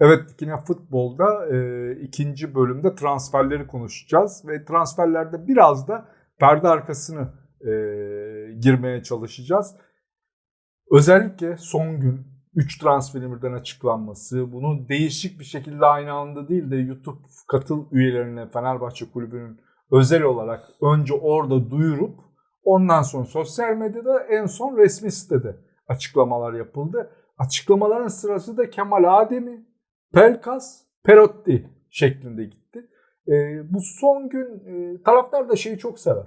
Evet yine futbolda e, ikinci bölümde transferleri konuşacağız ve transferlerde biraz da perde arkasını e, girmeye çalışacağız. Özellikle son gün 3 transferin birden açıklanması, bunu değişik bir şekilde aynı anda değil de YouTube katıl üyelerine Fenerbahçe Kulübü'nün özel olarak önce orada duyurup ondan sonra sosyal medyada en son resmi sitede açıklamalar yapıldı. Açıklamaların sırası da Kemal Ademi, Pelkas, Perotti şeklinde gitti. E, bu son gün e, taraftar da şeyi çok sever.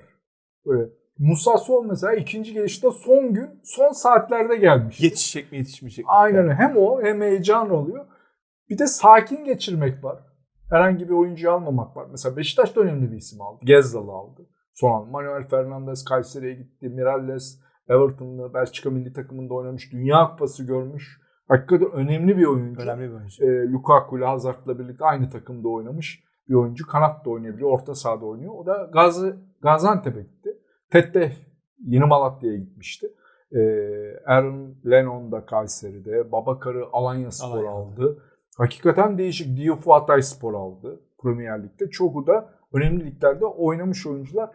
Böyle Musa Sol mesela ikinci gelişte son gün, son saatlerde gelmiş. Yetişecek mi yetişmeyecek mi? Aynen hem o hem heyecan oluyor. Bir de sakin geçirmek var. Herhangi bir oyuncuyu almamak var. Mesela Beşiktaş da önemli bir isim aldı. Gezzal'ı aldı. Son an Manuel Fernandes Kayseri'ye gitti. Miralles Everton'da Belçika milli takımında oynamış. Dünya kupası görmüş. Hakikaten önemli bir oyuncu. Önemli bir oyuncu. E, Lukaku ile Hazard'la birlikte aynı takımda oynamış bir oyuncu. Kanat da oynayabiliyor, orta sahada oynuyor. O da Gazi, Gaziantep'e gitti. Tette Yeni Malatya'ya gitmişti. E, Aaron Lennon da Kayseri'de. Babakar'ı Alanya Spor Alanya'da. aldı. Hakikaten değişik. Diouf Hatay Spor aldı Premier Lig'de. Çoğu da önemli liglerde oynamış oyuncular.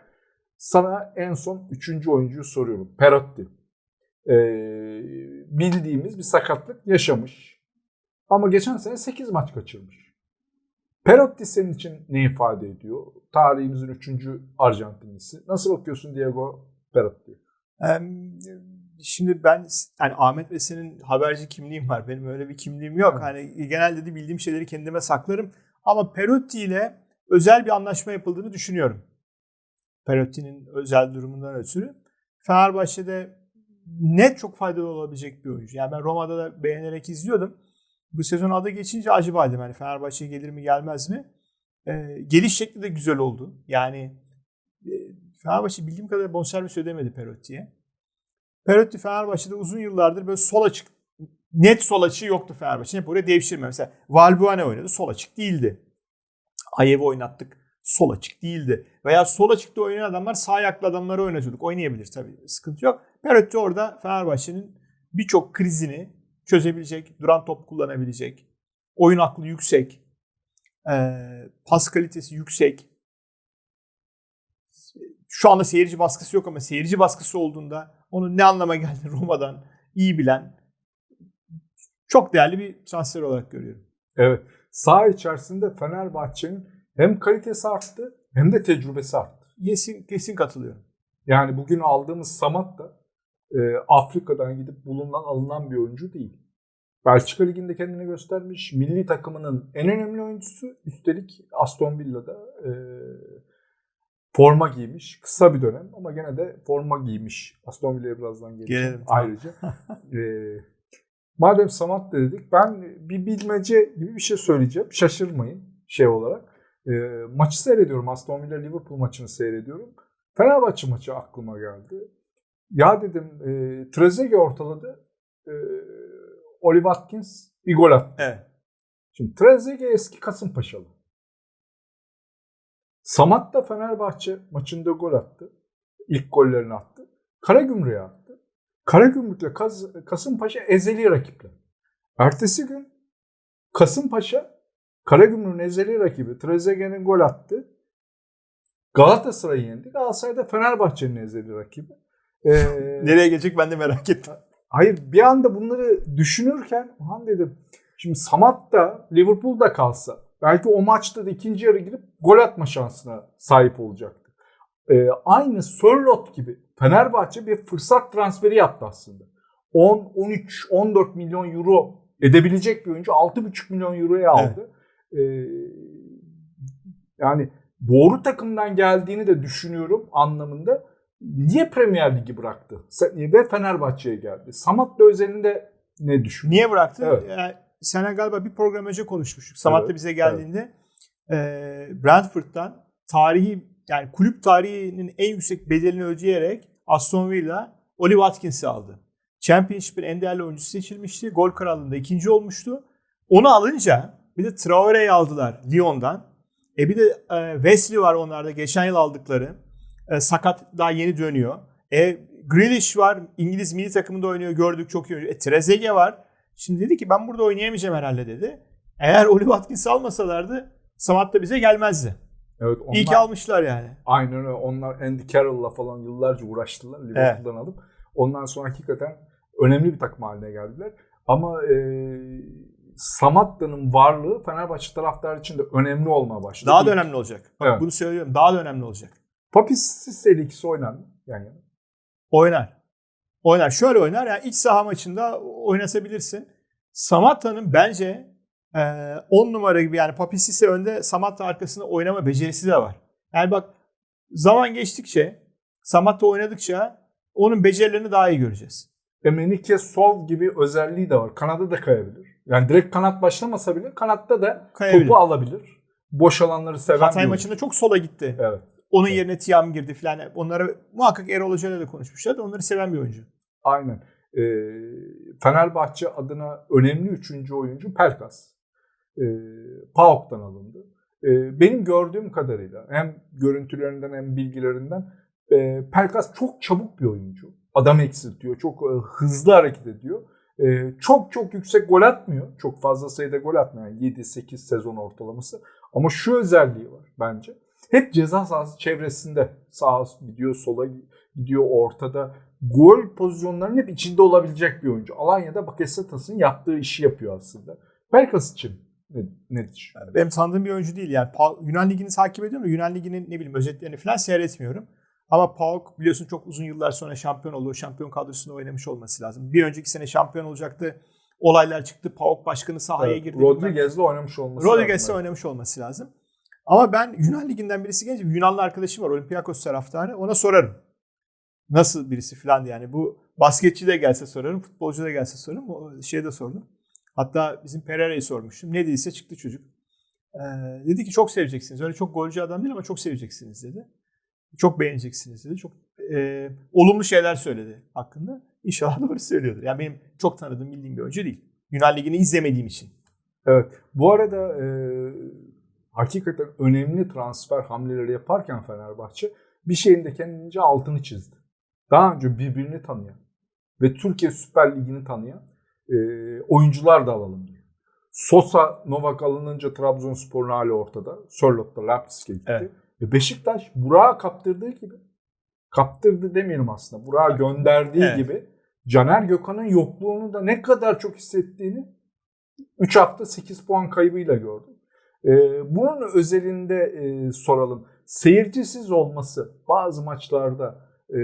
Sana en son üçüncü oyuncuyu soruyorum. Perotti. Ee, bildiğimiz bir sakatlık yaşamış. Ama geçen sene 8 maç kaçırmış. Perotti senin için ne ifade ediyor? Tarihimizin üçüncü Arjantinlisi. Nasıl bakıyorsun Diego Perotti? Şimdi ben yani Ahmet ve senin haberci kimliğim var. Benim öyle bir kimliğim yok. Evet. Hani genelde de bildiğim şeyleri kendime saklarım. Ama Perotti ile özel bir anlaşma yapıldığını düşünüyorum. Perotti'nin özel durumundan ötürü. Fenerbahçe'de net çok faydalı olabilecek bir oyuncu. Yani ben Roma'da da beğenerek izliyordum. Bu sezon adı geçince acaba dedim hani Fenerbahçe'ye gelir mi gelmez mi? Ee, geliş şekli de güzel oldu. Yani e, Fenerbahçe bildiğim kadarıyla bonservis ödemedi Perotti'ye. Perotti Fenerbahçe'de uzun yıllardır böyle sol açık net sol açığı yoktu Fenerbahçe'nin. Hep oraya devşirme. Mesela Valbuena oynadı. Sol açık değildi. Ayev'i oynattık. Sol açık değildi. Veya sol açıkta oynayan adamlar sağ ayaklı adamları oynatıyorduk. Oynayabilir tabii. Sıkıntı yok. Perotti orada Fenerbahçe'nin birçok krizini çözebilecek, duran top kullanabilecek, oyun aklı yüksek, pas kalitesi yüksek. Şu anda seyirci baskısı yok ama seyirci baskısı olduğunda onun ne anlama geldiğini Roma'dan iyi bilen çok değerli bir transfer olarak görüyorum. Evet. Saha içerisinde Fenerbahçe'nin hem kalitesi arttı hem de tecrübesi arttı. Kesin, kesin katılıyorum. Yani bugün aldığımız Samat da e, Afrika'dan gidip bulunan alınan bir oyuncu değil. Belçika Ligi'nde kendini göstermiş. Milli takımının en önemli oyuncusu. Üstelik Aston Villa'da e, forma giymiş. Kısa bir dönem ama gene de forma giymiş. Aston Villa'ya birazdan geleceğim Gelelim, ayrıca. e, madem Samat dedik ben bir bilmece gibi bir şey söyleyeceğim. Şaşırmayın şey olarak. E, maçı seyrediyorum. Aston Villa Liverpool maçını seyrediyorum. Fenerbahçe maçı aklıma geldi. Ya dedim e, Trezeguet ortaladı. E, Oli Watkins bir gol attı. Evet. Şimdi Trezeguet eski Kasımpaşalı. Samat da Fenerbahçe maçında gol attı. İlk gollerini attı. Karagümrük'e attı. Karagümrük'le Kas- Kasımpaşa ezeli rakipler. Ertesi gün Kasımpaşa Karagümrük'ün ezeli rakibi Trezeguet'in gol attı. Galatasaray'ı yendi. Galatasaray da Fenerbahçe'nin ezeli rakibi. Ee, Nereye gelecek ben de merak ettim. Hayır bir anda bunları düşünürken han dedim şimdi Samat da Liverpool'da kalsa belki o maçta da ikinci yarı girip gol atma şansına sahip olacaktı. Ee, aynı Sörlot gibi Fenerbahçe bir fırsat transferi yaptı aslında. 10, 13, 14 milyon euro edebilecek bir oyuncu 6,5 milyon euroya aldı. Ee, yani doğru takımdan geldiğini de düşünüyorum anlamında. Niye Premier Ligi bıraktı? Ve Fenerbahçe'ye geldi. Samat da özelinde ne düşün? Niye bıraktı? Evet. Yani Sene galiba bir program önce konuşmuştuk. Samat da Evet, bize geldiğinde e, Brentford'dan tarihi yani kulüp tarihinin en yüksek bedelini ödeyerek Aston Villa Oli Watkins'i aldı. Championship'in en değerli oyuncusu seçilmişti. Gol krallığında ikinci olmuştu. Onu alınca bir de Traore'yi aldılar Lyon'dan. E bir de e, Wesley var onlarda geçen yıl aldıkları. E, sakat daha yeni dönüyor. E, Grealish var İngiliz milli takımında oynuyor gördük çok iyi oyuncu. E, Trezeguet var. Şimdi dedi ki ben burada oynayamayacağım herhalde dedi. Eğer Oli Watkins'i almasalardı Samat da bize gelmezdi. Evet, onlar, İyi ki almışlar yani. Aynen öyle. Onlar Andy Carroll'la falan yıllarca uğraştılar Liverpool'dan alıp. Ondan sonra hakikaten önemli bir takım haline geldiler. Ama e, Samatta'nın varlığı Fenerbahçe taraftarı için de önemli olmaya başladı. Daha da önemli olacak. Bak Evet. bunu söylüyorum. Daha da önemli olacak. Papis Sisse ikisi oynar mı? Yani Oynar. Oynar. Şöyle oynar. Yani iç saha maçında oynatabilirsin. Samatta'nın bence 10 numara gibi yani Papis ise önde Samatta arkasında oynama becerisi de var. Yani bak zaman geçtikçe Samatta oynadıkça onun becerilerini daha iyi göreceğiz. Emenike Sov gibi özelliği de var. Kanada da kayabilir. Yani direkt kanat başlamasa bile kanatta da Kayabilir. topu alabilir. Boş alanları seven Hatay bir maçında çok sola gitti. Evet. Onun yerine Tiam girdi falan. Onlara muhakkak Erol Hoca'yla da konuşmuşlar da onları seven bir oyuncu. Aynen. Ee, Fenerbahçe adına önemli üçüncü oyuncu Pelkas. Ee, PAOK'tan alındı. Ee, benim gördüğüm kadarıyla hem görüntülerinden hem bilgilerinden e, Pelkas çok çabuk bir oyuncu. Adam eksiltiyor. Çok e, hızlı hareket ediyor. E, çok çok yüksek gol atmıyor. Çok fazla sayıda gol atmıyor. Yani 7-8 sezon ortalaması. Ama şu özelliği var bence. Hep ceza sahası çevresinde. Sağa gidiyor, sola gidiyor, ortada. Gol pozisyonlarının hep içinde olabilecek bir oyuncu. Alanya'da Bakasetas'ın yaptığı işi yapıyor aslında. Pelkas için ne, nedir? Yani benim tanıdığım bir oyuncu değil. Yani Yunan Ligi'ni takip ediyorum da Yunan Ligi'nin ne bileyim özetlerini falan seyretmiyorum. Ama PAOK biliyorsun çok uzun yıllar sonra şampiyon oldu. Şampiyon kadrosunda oynamış olması lazım. Bir önceki sene şampiyon olacaktı. Olaylar çıktı. PAOK başkanı sahaya Evet, girdi. Rodriguez'le oynamış olması Rodriguez'le lazım. oynamış olması lazım. Ama ben Yunan Ligi'nden birisi gelince Yunanlı arkadaşım var Olympiakos taraftarı. Ona sorarım. Nasıl birisi falan yani bu basketçi de gelse sorarım, futbolcu da gelse sorarım. O şeye de sordum. Hatta bizim Pereira'yı sormuştum. Ne dediyse çıktı çocuk. Ee, dedi ki çok seveceksiniz. Öyle çok golcü adam değil ama çok seveceksiniz dedi. Çok beğeneceksiniz dedi. Çok e, olumlu şeyler söyledi hakkında. İnşallah doğru söylüyordur. Yani benim çok tanıdığım, bildiğim bir oyuncu değil. Yunan Ligi'ni izlemediğim için. Evet. Bu arada e, hakikaten önemli transfer hamleleri yaparken Fenerbahçe bir şeyin de kendince altını çizdi. Daha önce birbirini tanıyan ve Türkiye Süper Ligi'ni tanıyan e, oyuncular da alalım diyor. Sosa Novak alınınca Trabzonspor'un hali ortada. Sörlot'ta Leipzig'e gitti. Evet. Beşiktaş Burak'a kaptırdığı gibi kaptırdı demeyelim aslında. Burak'a gönderdiği Evet. gibi Caner Gökhan'ın yokluğunu da ne kadar çok hissettiğini 3 hafta 8 puan kaybıyla gördüm. Ee, bunun özelinde e, soralım. Seyircisiz olması bazı maçlarda e,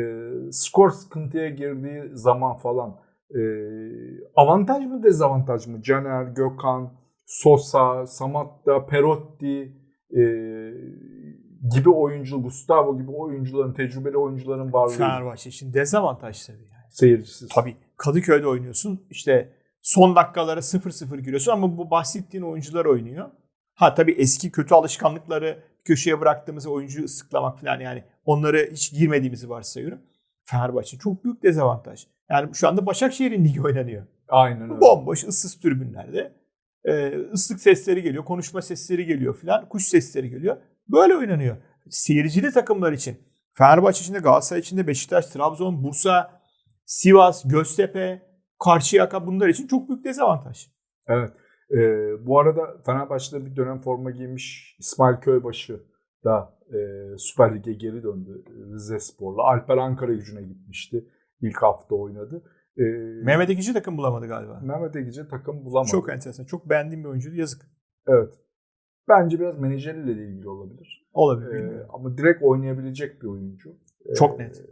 skor sıkıntıya girdiği zaman falan e, avantaj mı dezavantaj mı? Caner, Gökhan, Sosa, Samatta, Perotti e, gibi oyuncu, Gustavo gibi oyuncuların, tecrübeli oyuncuların varlığı Fenerbahçe için dezavantaj tabii yani. seyircisiz. Tabii Kadıköy'de oynuyorsun. İşte son dakikalara 0-0 giriyorsun ama bu bahsettiğin oyuncular oynuyor. Ha tabii eski kötü alışkanlıkları köşeye bıraktığımız oyuncuyu ıslıklamak falan yani onları hiç girmediğimizi varsayıyorum. Fenerbahçe çok büyük dezavantaj. Yani şu anda Başakşehir'in ligi oynanıyor. Aynen öyle. Bomboş ıssız tribünlerde. Ee, ıslık sesleri geliyor, konuşma sesleri geliyor filan, kuş sesleri geliyor. Böyle oynanıyor. Seyircili takımlar için. Fenerbahçe içinde, Galatasaray içinde, Beşiktaş, Trabzon, Bursa, Sivas, Göztepe, Karşıyaka bunlar için çok büyük dezavantaj. Evet. Ee, bu arada Fenerbahçe'de bir dönem forma giymiş İsmail Köybaşı da e, Süper Lig'e geri döndü Rize Spor'la. Alper Ankara gücüne gitmişti. İlk hafta oynadı. Ee, Mehmet Ekici takım bulamadı galiba. Mehmet Egici takım bulamadı. Çok enteresan. Çok beğendiğim bir oyuncuydu. Yazık. Evet. Bence biraz menajeriyle de ilgili olabilir. Olabilir. Ee, bilmiyorum. ama direkt oynayabilecek bir oyuncu. Ee, Çok net.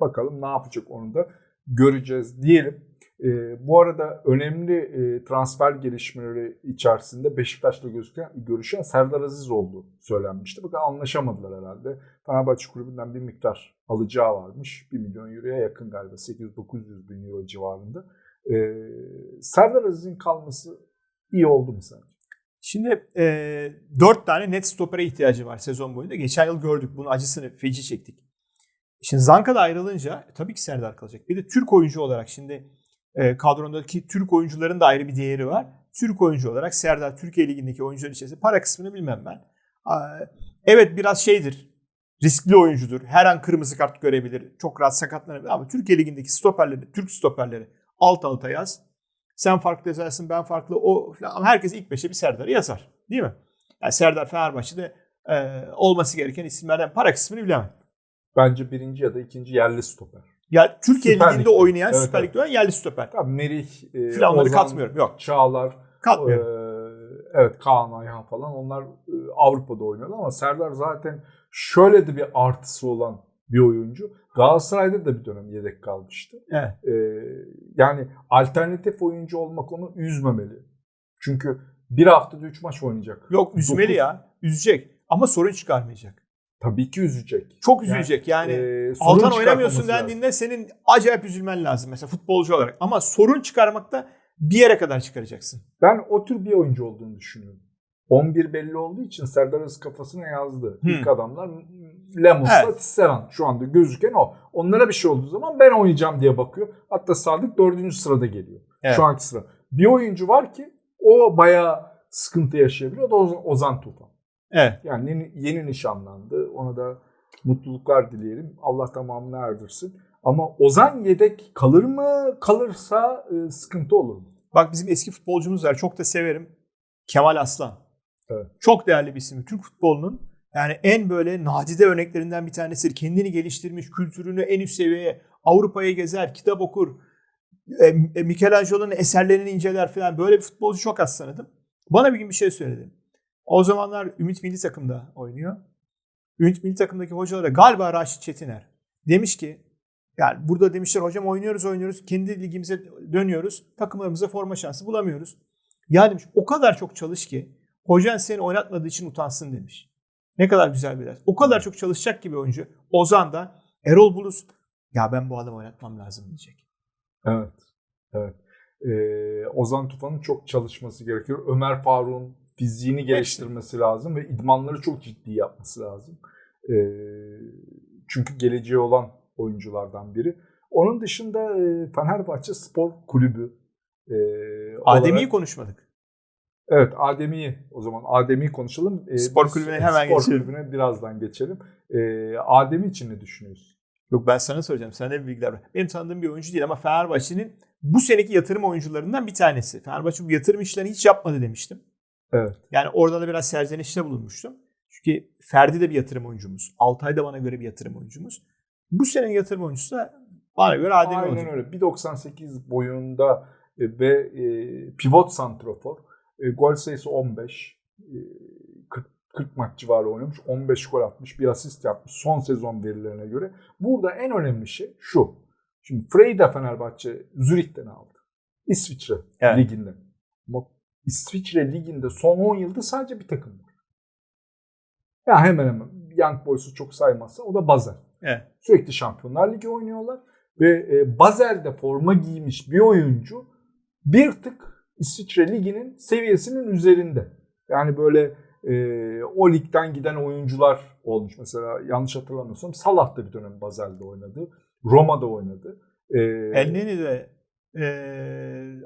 Bakalım ne yapacak onu da göreceğiz diyelim. Ee, bu arada önemli e, transfer gelişmeleri içerisinde Beşiktaş'la gözüken, görüşen Serdar Aziz olduğu söylenmişti. Bakın anlaşamadılar herhalde. Fenerbahçe kulübünden bir miktar alacağı varmış. 1 milyon euroya yakın galiba. 800-900 bin euro civarında. Ee, Serdar Aziz'in kalması iyi oldu mu sence? Şimdi e, dört tane net stopere ihtiyacı var sezon boyunca. Geçen yıl gördük bunun acısını feci çektik. Şimdi Zanka da ayrılınca e, tabii ki Serdar kalacak. Bir de Türk oyuncu olarak şimdi e, kadrondaki Türk oyuncuların da ayrı bir değeri var. Türk oyuncu olarak Serdar Türkiye Ligi'ndeki oyuncular içerisinde para kısmını bilmem ben. Evet biraz şeydir. Riskli oyuncudur. Her an kırmızı kart görebilir. Çok rahat sakatlanabilir. Ama Türkiye Ligi'ndeki stoperleri, Türk stoperleri alt alta yaz. Sen farklı yazarsın, ben farklı, o falan. Ama herkes ilk beşe bir Serdar'ı yazar. Değil mi? Yani Serdar Fenerbahçe'de e, olması gereken isimlerden para kısmını bilemem. Bence birinci ya da ikinci yerli stoper. Ya Türkiye Süper Ligi'nde Lig'de. oynayan, Evet, Süper. Lig'de oynayan yerli stoper. Tabii Merih, e, Filanları Ozan, katmıyorum. Yok. Çağlar, Katmıyorum. e, evet Kaan Ayhan falan onlar e, Avrupa'da oynuyorlar ama Serdar zaten şöyle de bir artısı olan bir oyuncu. Galatasaray'da da bir dönem yedek kalmıştı. Evet. E, yani alternatif oyuncu olmak onu üzmemeli. Çünkü bir haftada üç maç oynayacak. Yok üzmeli Dokuz. ya. Üzecek. Ama sorun çıkarmayacak. Tabii ki üzecek. Çok üzülecek. Yani, e, sorun Altan oynamıyorsun lazım. dendiğinde senin acayip üzülmen lazım mesela futbolcu olarak. Ama sorun çıkarmakta bir yere kadar çıkaracaksın. Ben o tür bir oyuncu olduğunu düşünüyorum. 11 belli olduğu için Serdar Aziz kafasına yazdı. Hmm. İlk adamlar Lemos'la Evet. Tisserand. Şu anda gözüken o. Onlara bir şey olduğu zaman ben oynayacağım diye bakıyor. Hatta Sadık dördüncü sırada geliyor. Evet. Şu anki sıra. Bir oyuncu var ki o bayağı sıkıntı yaşayabiliyor. O da Oz- Ozan Tufan. Evet. Yani yeni, yeni nişanlandı. Ona da mutluluklar dileyelim. Allah tamamını erdirsin. Ama Ozan yedek kalır mı? Kalırsa e, sıkıntı olur mu? Bak bizim eski futbolcumuz var. Çok da severim. Kemal Aslan. Evet. Çok değerli bir isim. Türk futbolunun yani en böyle nadide örneklerinden bir tanesi. Kendini geliştirmiş, kültürünü en üst seviyeye, Avrupa'ya gezer, kitap okur. E, e, Michelangelo'nun eserlerini inceler falan. Böyle bir futbolcu çok az tanıdım. Bana bir gün bir şey söyledi. O zamanlar Ümit Milli Takım'da oynuyor. Ümit Milli Takım'daki hocalara galiba Raşit Çetiner. Demiş ki yani burada demişler hocam oynuyoruz oynuyoruz. Kendi ligimize dönüyoruz. Takımlarımıza forma şansı bulamıyoruz. Ya demiş o kadar çok çalış ki hocan seni oynatmadığı için utansın demiş. Ne kadar güzel bir ders. O kadar çok çalışacak gibi oyuncu. Ozan da Erol Bulus ya ben bu adamı oynatmam lazım diyecek. Evet. Evet. Ee, Ozan Tufan'ın çok çalışması gerekiyor. Ömer Faruk'un fiziğini geliştirmesi lazım ve idmanları çok ciddi yapması lazım. Ee, çünkü geleceği olan oyunculardan biri. Onun dışında e, Fenerbahçe Spor Kulübü e, Adem'iyi olarak- konuşmadık. Evet Adem'iyi o zaman Adem'iyi konuşalım. Ee, Spor biz kulübüne hemen spor geçelim. kulübüne birazdan geçelim. Ee, Adem'i için ne düşünüyorsun? Yok ben sana soracağım. Sende bir bilgiler var. Benim tanıdığım bir oyuncu değil ama Fenerbahçe'nin bu seneki yatırım oyuncularından bir tanesi. Fenerbahçe bu yatırım işlerini hiç yapmadı demiştim. Evet. Yani orada da biraz serzenişte bulunmuştum. Çünkü Ferdi de bir yatırım oyuncumuz. Altay da bana göre bir yatırım oyuncumuz. Bu senenin yatırım oyuncusu da bana göre Adem Aynen olacak. öyle. 1.98 boyunda e, ve e, pivot santrofor. E, gol sayısı 15. E, 40, 40 maç civarı oynamış. 15 gol atmış. Bir asist yapmış. Son sezon verilerine göre. Burada en önemli şey şu. Şimdi Frey de Fenerbahçe Zürih'ten aldı. İsviçre Evet. liginden. Ama İsviçre liginde son 10 yılda sadece bir takım var. Ya hemen hemen Young Boys'u çok saymazsa o da Basel. Evet. Sürekli Şampiyonlar Ligi oynuyorlar. Ve e, Basel'de forma giymiş bir oyuncu bir tık İsviçre Ligi'nin seviyesinin üzerinde. Yani böyle e, o ligden giden oyuncular olmuş. Mesela yanlış hatırlamıyorsam Salah da bir dönem Basel'de oynadı. Roma'da oynadı. E, Elneni de e,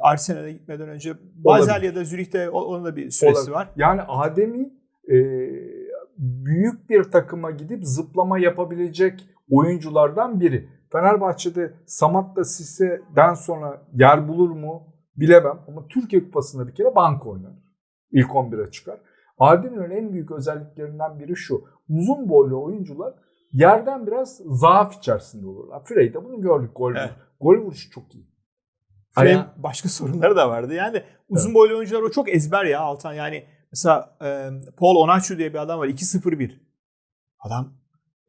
Arsenal'e gitmeden önce Basel ya da Zürih'te onun da bir süresi Olabilir. var. Yani Adem'i e, büyük bir takıma gidip zıplama yapabilecek oyunculardan biri. Fenerbahçe'de Samat'ta Sisse'den sonra yer bulur mu bilemem ama Türkiye Kupası'nda bir kere bank oynar. İlk 11'e çıkar. Adem'in en büyük özelliklerinden biri şu. Uzun boylu oyuncular yerden biraz zaaf içerisinde olurlar. Frey'de bunu gördük. Gol, Evet. gol vuruşu çok iyi. Aya- başka sorunları da vardı. Yani uzun boylu oyuncular o çok ezber ya Altan. Yani mesela e, Paul Onaçu diye bir adam var. 2-0-1. Adam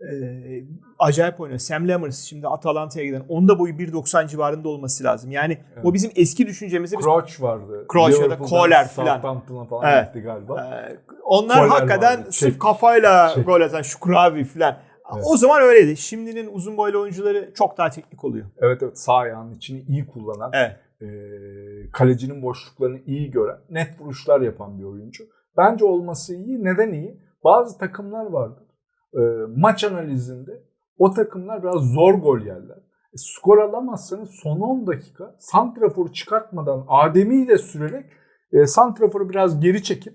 e, acayip oynuyor. Sam Lammers şimdi Atalanta'ya giden. Onun da boyu 1.90 civarında olması lazım. Yani Evet. o bizim eski düşüncemizde biz, Crouch vardı. Crouch ya da Kohler filan. Southampton'a falan Evet. gitti galiba. e, onlar Goller hakikaten vardı. sırf Şey- kafayla şey- gol atan Şukravi falan. Evet. O zaman öyleydi. Şimdinin uzun boylu oyuncuları çok daha teknik oluyor. Evet evet sağ ayağının içini iyi kullanan, Evet. e, kalecinin boşluklarını iyi gören, net vuruşlar yapan bir oyuncu. Bence olması iyi. Neden iyi? Bazı takımlar vardır. E, maç analizinde o takımlar biraz zor gol yerler. E, skor alamazsanız son 10 dakika santraforu çıkartmadan Adem'i de sürerek e, santraforu biraz geri çekip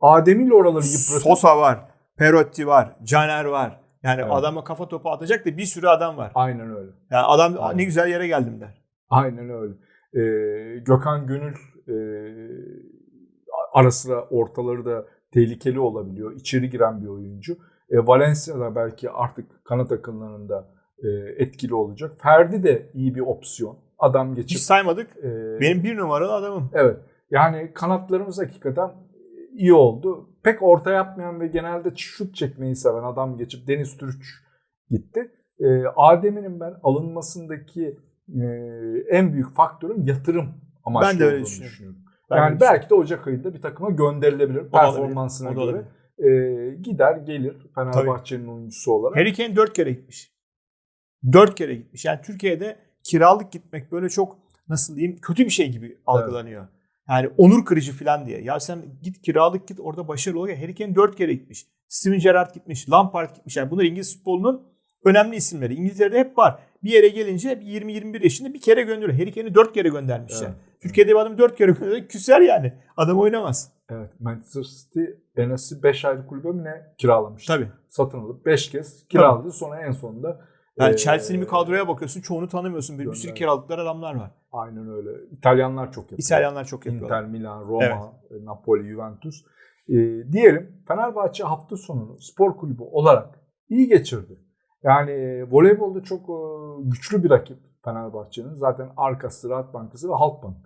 Adem'iyle oraları yıpratıp Sosa var, Perotti var, Caner var. Yani Evet. adama kafa topu atacak da bir sürü adam var. Aynen öyle. Yani adam Aynen. ne güzel yere geldim der. Aynen öyle. E, Gökhan Gönül e, ara sıra ortaları da tehlikeli olabiliyor. İçeri giren bir oyuncu. E, Valencia'da belki artık kanat akımlarında e, etkili olacak. Ferdi de iyi bir opsiyon. Adam Hiç geçip saymadık. e, Benim bir numaralı adamım. Evet. Yani kanatlarımız hakikaten iyi oldu. Pek orta yapmayan ve genelde şut çekmeyi seven adam geçip Deniz Türüç gitti. Ee, Adem'in ben alınmasındaki e, en büyük faktörün yatırım amaçlı Ben de öyle düşünüyorum. düşünüyorum. Ben yani de belki de Ocak ayında bir takıma gönderilebilir O olabilir. performansına göre. olabilir. Ee, gider gelir Fenerbahçe'nin oyuncusu olarak. Harry Kane 4 kere gitmiş. 4 kere gitmiş. Yani Türkiye'de kiralık gitmek böyle çok nasıl diyeyim kötü bir şey gibi algılanıyor. Yani onur kırıcı falan diye. Ya sen git kiralık git orada başarılı ol. ya. Harry Kane 4 kere gitmiş. Steven Gerrard gitmiş. Lampard gitmiş. Yani bunlar İngiliz futbolunun önemli isimleri. İngiltere'de hep var. Bir yere gelince 20-21 yaşında bir kere gönderiyor. Harry Kane'i 4 kere göndermişler. Evet. Türkiye'de bir adam 4 kere gönderiyor. Küser yani. Adam oynamaz. Evet, Manchester City Enes'i 5 aylık kulübe mi ne kiralamıştı? Tabii. Satın alıp 5 kez kiraladı. Sonra en sonunda Yani e, Chelsea'nin bir kadroya bakıyorsun. Çoğunu tanımıyorsun. Bir, bir sürü kiralıklar adamlar var. Aynen öyle. İtalyanlar çok yapıyor. İtalyanlar çok yapıyorlar. Inter, Milan, Roma, e, Napoli, Juventus. Ee, diyelim Fenerbahçe hafta sonunu spor kulübü olarak iyi geçirdi. Yani voleybolda çok güçlü bir rakip Fenerbahçe'nin. Zaten arkası Ziraat Bankası ve Halkbank.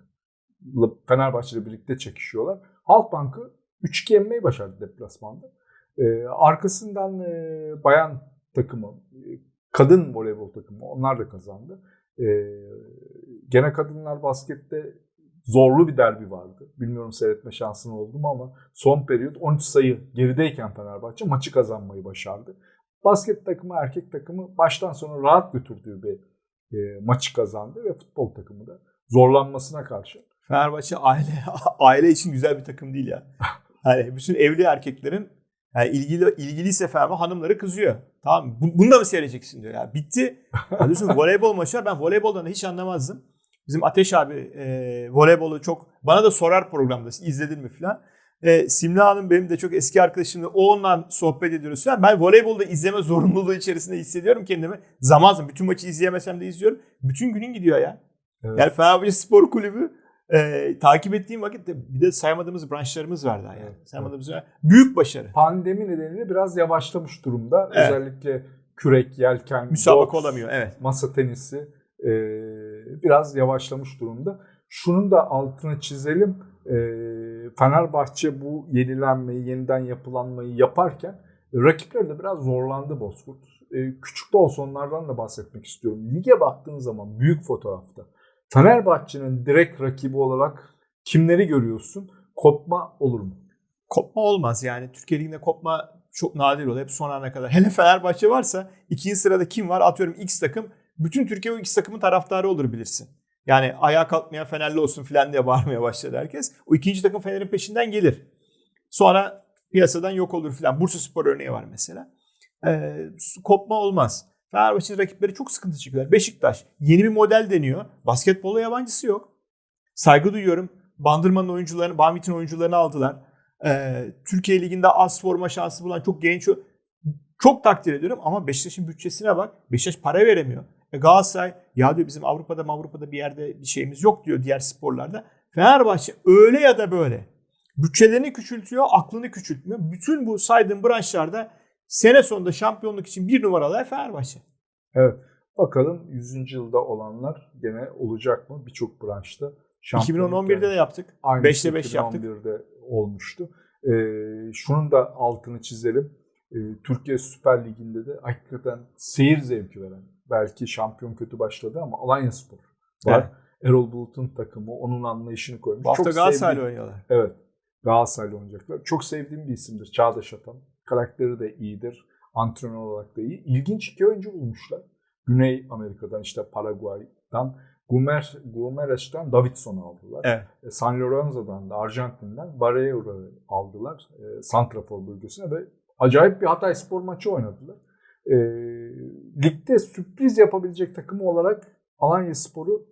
Fenerbahçe ile birlikte çekişiyorlar. Halkbank'ı 3-2 yenmeyi başardı deplasmanda. Arkasından bayan takımı, kadın voleybol takımı onlar da kazandı. Gene kadınlar baskette zorlu bir derbi vardı. Bilmiyorum seyretme şansın oldu mu ama son periyot 13 sayı gerideyken Fenerbahçe maçı kazanmayı başardı. Basket takımı erkek takımı baştan sona rahat götürdüğü bir e, maçı kazandı ve futbol takımı da zorlanmasına karşı. Fenerbahçe aile aile için güzel bir takım değil ya. Yani bütün evli erkeklerin yani ilgili ilgiliyse Fenerbahçe hanımları kızıyor. Tamam? Bu- Bunu da mı seyredeceksin diyor ya. Bitti. Ya diyorsun voleybol maçı var. Ben voleyboldan hiç anlamazdım. Bizim Ateş abi e, voleybolu çok bana da sorar programda izledin mi falan. E, Simla Hanım benim de çok eski arkadaşımdı. O onunla sohbet ediyoruz falan. Ben voleybolda izleme zorunluluğu içerisinde hissediyorum kendimi. Zaman zaman bütün maçı izleyemesem de izliyorum. Bütün günün gidiyor ya. Evet. Yani Fenerbahçe Spor Kulübü e, takip ettiğim vakit de bir de saymadığımız branşlarımız var daha yani. Evet, Saymadığımız büyük başarı. Pandemi nedeniyle biraz yavaşlamış durumda. Evet. Özellikle kürek, yelken, Müsabaka olamıyor evet. masa tenisi e, biraz yavaşlamış durumda. Şunun da altını çizelim. E, Fenerbahçe bu yenilenmeyi, yeniden yapılanmayı yaparken e, rakipleri de biraz zorlandı Bozkurt. E, küçük de olsa onlardan da bahsetmek istiyorum. Lige baktığın zaman büyük fotoğrafta Fenerbahçe'nin direkt rakibi olarak kimleri görüyorsun? Kopma olur mu? Kopma olmaz yani. Türkiye Ligi'nde kopma çok nadir oluyor. Hep son ana kadar. Hele Fenerbahçe varsa ikinci sırada kim var? Atıyorum X takım. Bütün Türkiye o X takımın taraftarı olur bilirsin. Yani ayağa kalkmayan Fenerli olsun falan diye bağırmaya başladı herkes. O ikinci takım Fener'in peşinden gelir. Sonra piyasadan yok olur falan. Bursa Spor örneği var mesela. Ee, kopma olmaz. Fenerbahçe'nin rakipleri çok sıkıntı çekiyorlar. Beşiktaş yeni bir model deniyor. Basketbolda yabancısı yok. Saygı duyuyorum. Bandırma'nın oyuncularını, Banvit'in oyuncularını aldılar. Ee, Türkiye Ligi'nde az forma şansı bulan çok genç çok takdir ediyorum ama Beşiktaş'ın bütçesine bak. Beşiktaş para veremiyor. E Galatasaray ya diyor bizim Avrupa'da Avrupa'da bir yerde bir şeyimiz yok diyor diğer sporlarda. Fenerbahçe öyle ya da böyle bütçelerini küçültüyor, aklını küçültmüyor. Bütün bu saydığım branşlarda sene sonunda şampiyonluk için bir numaralı Fenerbahçe. Evet. Bakalım 100. yılda olanlar gene olacak mı? Birçok branşta. şampiyonluk 2011'de de yaptık. Aynısı 5'te 5 yaptık. 2011'de olmuştu. Ee, şunun da altını çizelim. Ee, Türkiye Süper Ligi'nde de hakikaten seyir zevki veren, belki şampiyon kötü başladı ama Alanya Spor var. Evet. Erol Bulut'un takımı onun anlayışını koymuş. Bu hafta Çok Galatasaray'la sevdiğim- oynuyorlar. Evet. Galatasaray'la oynayacaklar. Çok sevdiğim bir isimdir. Çağdaş Atan. Karakteri de iyidir. Antrenör olarak da iyi. İlginç iki oyuncu bulmuşlar. Güney Amerika'dan işte Paraguay'dan Gumer, Gumeres'ten Davidson'u aldılar. Evet. E, San Lorenzo'dan da Arjantin'den Barreira'yı aldılar. E, Santrafor bölgesine ve acayip bir Hatay spor maçı oynadılar. E, ligde sürpriz yapabilecek takımı olarak Alanya Spor'u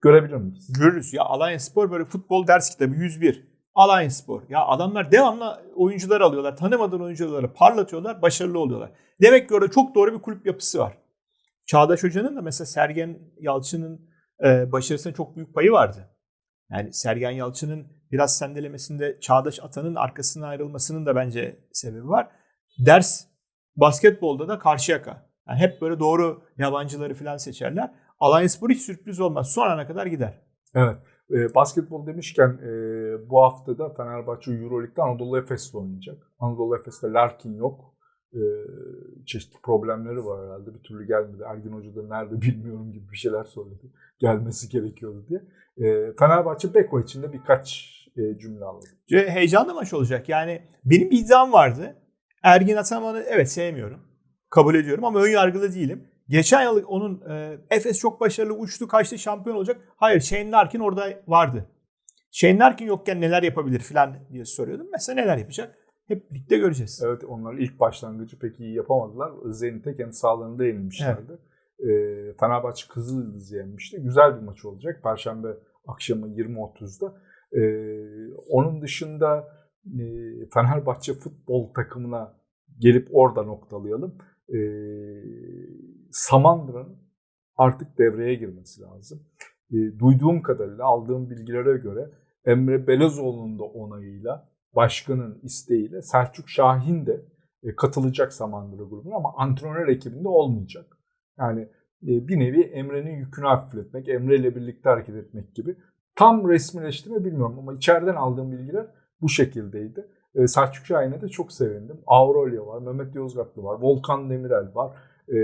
görebilir miyiz? Görürüz. Ya Alanya Spor böyle futbol ders kitabı 101. Alanya Spor. Ya adamlar devamlı oyuncular alıyorlar. Tanımadığın oyuncuları parlatıyorlar. Başarılı oluyorlar. Demek ki orada çok doğru bir kulüp yapısı var. Çağdaş Hoca'nın da mesela Sergen Yalçın'ın e, başarısına çok büyük payı vardı. Yani Sergen Yalçın'ın biraz sendelemesinde Çağdaş Atan'ın arkasına ayrılmasının da bence sebebi var. Ders basketbolda da Karşıyaka. Yani hep böyle doğru yabancıları falan seçerler. Alanyaspor hiç sürpriz olmaz. Son ana kadar gider. Evet. E, basketbol demişken e, bu hafta da Fenerbahçe Euroleague'de Anadolu Efes'le oynayacak. Anadolu Efes'te Larkin yok. E, çeşitli problemleri var herhalde. Bir türlü gelmedi. Ergin Hoca da nerede bilmiyorum gibi bir şeyler söyledi. Gelmesi gerekiyordu diye. E, Fenerbahçe Beko için de birkaç e, cümle. Ve Heyecanlı maç olacak. Yani benim bir iddiam vardı. Ergin Ataman'ı evet sevmiyorum. Kabul ediyorum ama ön yargılı değilim. Geçen yıl onun e, Efes çok başarılı uçtu kaçtı şampiyon olacak. Hayır Shane Larkin orada vardı. Shane Larkin yokken neler yapabilir falan diye soruyordum. Mesela neler yapacak? Hep birlikte göreceğiz. Evet onlar ilk başlangıcı pek iyi yapamadılar. Zenit'e kendi sahalarında yenilmişlerdi. E, Fenerbahçe Kızılyıldız'ı yenmişti. Güzel bir maç olacak. Perşembe akşamı 20.30'da. Onun dışında Fenerbahçe futbol takımına gelip orada noktalayalım. Samandıra'nın artık devreye girmesi lazım. Duyduğum kadarıyla aldığım bilgilere göre Emre Belezoğlu'nun da onayıyla başkanın isteğiyle Selçuk Şahin de e, katılacak Samandıra grubuna ama antrenör ekibinde olmayacak. Yani e, bir nevi Emre'nin yükünü hafifletmek, Emre ile birlikte hareket etmek gibi. Tam resmileşti mi bilmiyorum ama içeriden aldığım bilgiler bu şekildeydi. E, Selçuk Şahin'e de çok sevindim. Aurelio var, Mehmet Yozgatlı var, Volkan Demirel var. E,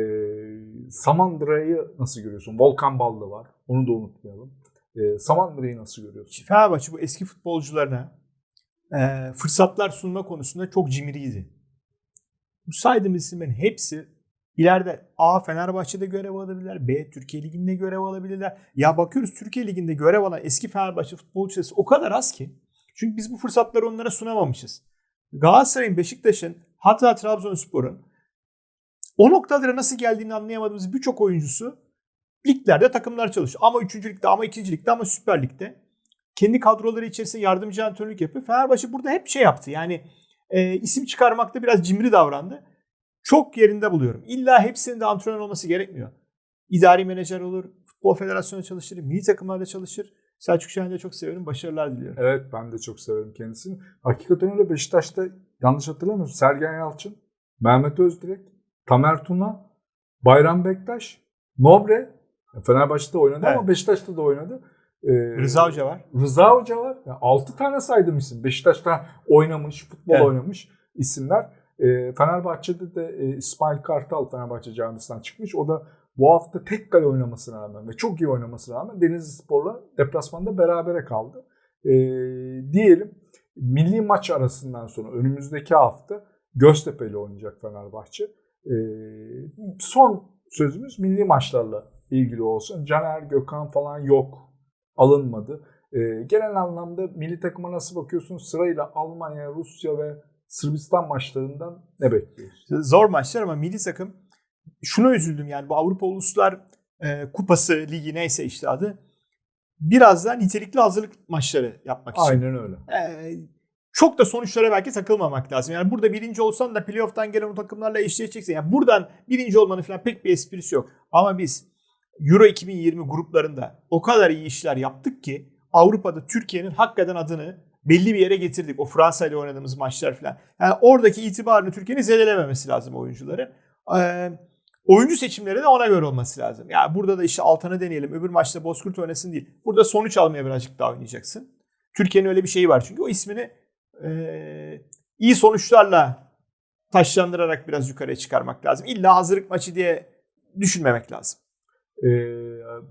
Samandıra'yı nasıl görüyorsun? Volkan Ballı var. Onu da unutmayalım. E, Samandıra'yı nasıl görüyorsun? Fenerbahçe bu eski futbolcularına e, fırsatlar sunma konusunda çok cimriydi. Bu saydığım isimlerin hepsi ileride A Fenerbahçe'de görev alabilirler, B Türkiye Ligi'nde görev alabilirler. Ya bakıyoruz Türkiye Ligi'nde görev alan eski Fenerbahçe futbolcu sayısı o kadar az ki. Çünkü biz bu fırsatları onlara sunamamışız. Galatasaray'ın, Beşiktaş'ın, hatta Trabzonspor'un o noktalara nasıl geldiğini anlayamadığımız birçok oyuncusu liglerde takımlar çalışıyor. Ama 3. ligde, ama 2. ligde, ama Süper Lig'de. Kendi kadroları içerisinde yardımcı antrenörlük yapıyor. Fenerbahçe burada hep şey yaptı. Yani e, isim çıkarmakta biraz cimri davrandı. Çok yerinde buluyorum. İlla hepsinin de antrenör olması gerekmiyor. İdari menajer olur, futbol federasyonu çalışır, milli takımlarda çalışır. Selçuk Şahin'i de çok severim. Başarılar diliyorum. Evet ben de çok severim kendisini. Hakikaten öyle Beşiktaş'ta yanlış hatırlamıyorum. Sergen Yalçın, Mehmet Özdirek, Tamer Tuna, Bayram Bektaş, Nobre. Fenerbahçe'de oynadı Evet. ama Beşiktaş'ta da oynadı. Ee, Rıza Hoca var. Rıza Hoca var. Yani 6 tane saydım isim. Beşiktaş'ta oynamış, futbol Evet. oynamış isimler. Ee, Fenerbahçe'de de e, İsmail Kartal Fenerbahçe camiasından çıkmış. O da bu hafta tek kale oynamasına rağmen ve çok iyi oynamasına rağmen Denizli Spor'la deplasmanda berabere kaldı. Ee, diyelim milli maç arasından sonra önümüzdeki hafta Göztepe ile oynayacak Fenerbahçe. Ee, son sözümüz milli maçlarla ilgili olsun. Caner, Gökhan falan yok. Alınmadı. Ee, genel anlamda milli takıma nasıl bakıyorsun? Sırayla Almanya, Rusya ve Sırbistan maçlarından ne bekliyorsun? Zor maçlar ama milli takım şuna üzüldüm yani bu Avrupa Uluslar e, Kupası Ligi neyse işte adı biraz daha nitelikli hazırlık maçları yapmak için. Aynen öyle. E, çok da sonuçlara belki takılmamak lazım. Yani burada birinci olsan da playoff'tan gelen o takımlarla eşleşeceksin. Yani buradan birinci olmanın falan pek bir esprisi yok. Ama biz Euro 2020 gruplarında o kadar iyi işler yaptık ki Avrupa'da Türkiye'nin hakikaten adını belli bir yere getirdik. O Fransa ile oynadığımız maçlar falan. Yani oradaki itibarını Türkiye'nin zedelememesi lazım oyuncuların. Ee, oyuncu seçimleri de ona göre olması lazım. Ya burada da işte Altan'ı deneyelim. Öbür maçta Bozkurt oynasın değil. Burada sonuç almaya birazcık daha oynayacaksın. Türkiye'nin öyle bir şeyi var çünkü o ismini e, iyi sonuçlarla taşlandırarak biraz yukarıya çıkarmak lazım. İlla hazırlık maçı diye düşünmemek lazım. Ee,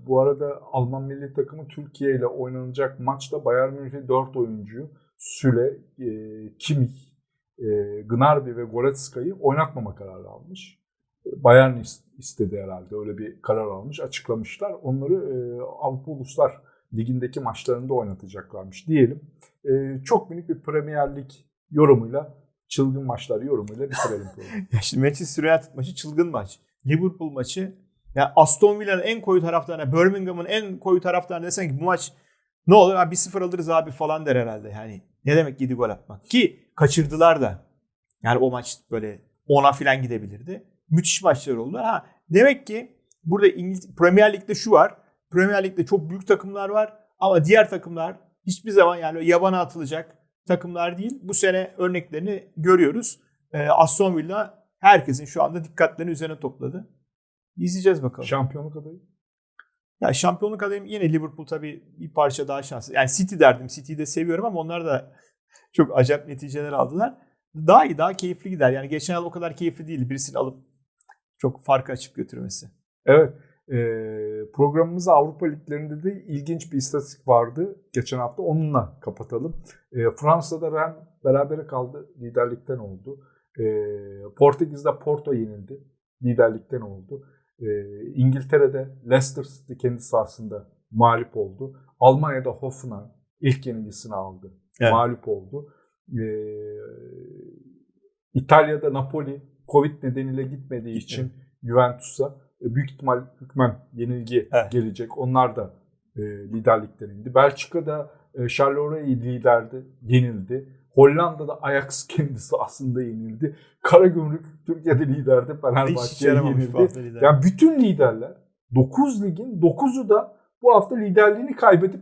bu arada Alman milli takımı Türkiye ile oynanacak maçta Bayern Münih'e 4 oyuncuyu Süle, e, Kimmich, e, Gnabry ve Goretzka'yı oynatmama kararı almış. Bayern is- istedi herhalde öyle bir karar almış. Açıklamışlar. Onları e, Avrupa Uluslar Ligi'ndeki maçlarında oynatacaklarmış diyelim. E, çok minik bir Premier Lig yorumuyla, çılgın maçlar yorumuyla bitirelim. Ya şimdi Manchester United maçı çılgın maç. Liverpool maçı ya Aston Villa'nın en koyu taraftarına, Birmingham'ın en koyu taraftarına desen ki bu maç ne olur abi 1-0 alırız abi falan der herhalde. Yani ne demek 7 gol atmak. Ki kaçırdılar da. Yani o maç böyle 10'a falan gidebilirdi. Müthiş maçlar oldular. Ha demek ki burada İngiliz Premier Lig'de şu var. Premier Lig'de çok büyük takımlar var ama diğer takımlar hiçbir zaman yani yabana atılacak takımlar değil. Bu sene örneklerini görüyoruz. Ee, Aston Villa herkesin şu anda dikkatlerini üzerine topladı. İzleyeceğiz bakalım. Şampiyonluk adayı. Ya şampiyonluk adayım yine Liverpool tabii bir parça daha şanslı. Yani City derdim. City'yi de seviyorum ama onlar da çok acayip neticeler aldılar. Daha iyi, daha keyifli gider. Yani geçen yıl o kadar keyifli değildi. Birisini alıp çok farkı açıp götürmesi. Evet. E, programımız Avrupa Liglerinde de ilginç bir istatistik vardı geçen hafta. Onunla kapatalım. E, Fransa'da Rennes berabere kaldı. Liderlikten oldu. E, Portekiz'de Porto yenildi. Liderlikten oldu. E, İngiltere'de Leicester City kendi sahasında mağlup oldu. Almanya'da Hoffenheim ilk yenilgisini aldı. Evet. Mağlup oldu. E, İtalya'da Napoli Covid nedeniyle gitmediği Gitmedi. için Juventus'a e, büyük ihtimal hükmen yenilgi Evet. gelecek. Onlar da e, liderlikten indi. Belçika'da e, Charleroi liderdi, yenildi. Hollanda'da Ajax kendisi aslında yenildi. Karagümrük Türkiye'de liderdi, Fenerbahçe'ye yenildi. lider. Yani bütün liderler 9 ligin 9'u da bu hafta liderliğini kaybedip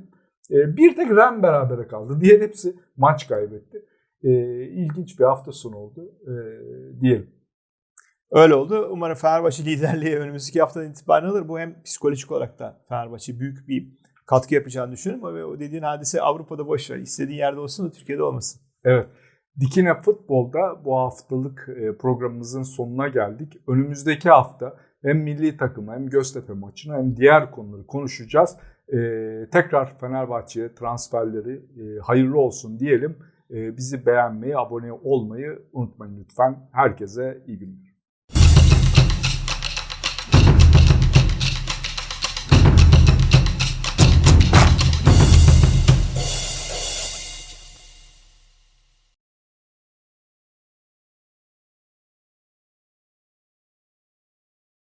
e, bir tek Ren berabere kaldı. Diğer hepsi maç kaybetti. E, ilginç bir hafta sonu oldu e, diyelim. Öyle oldu. Umarım Fenerbahçe liderliği önümüzdeki haftadan itibaren alır. Bu hem psikolojik olarak da Fenerbahçe büyük bir katkı yapacağını düşünüyorum. Ve o dediğin hadise Avrupa'da boş ver. İstediğin yerde olsun da Türkiye'de olmasın. Evet. Dikine Futbol'da bu haftalık e, programımızın sonuna geldik. Önümüzdeki hafta hem milli takımı hem Göztepe maçını hem diğer konuları konuşacağız. E, tekrar Fenerbahçe'ye transferleri e, hayırlı olsun diyelim. Bizi beğenmeyi, abone olmayı unutmayın lütfen. Herkese iyi günler.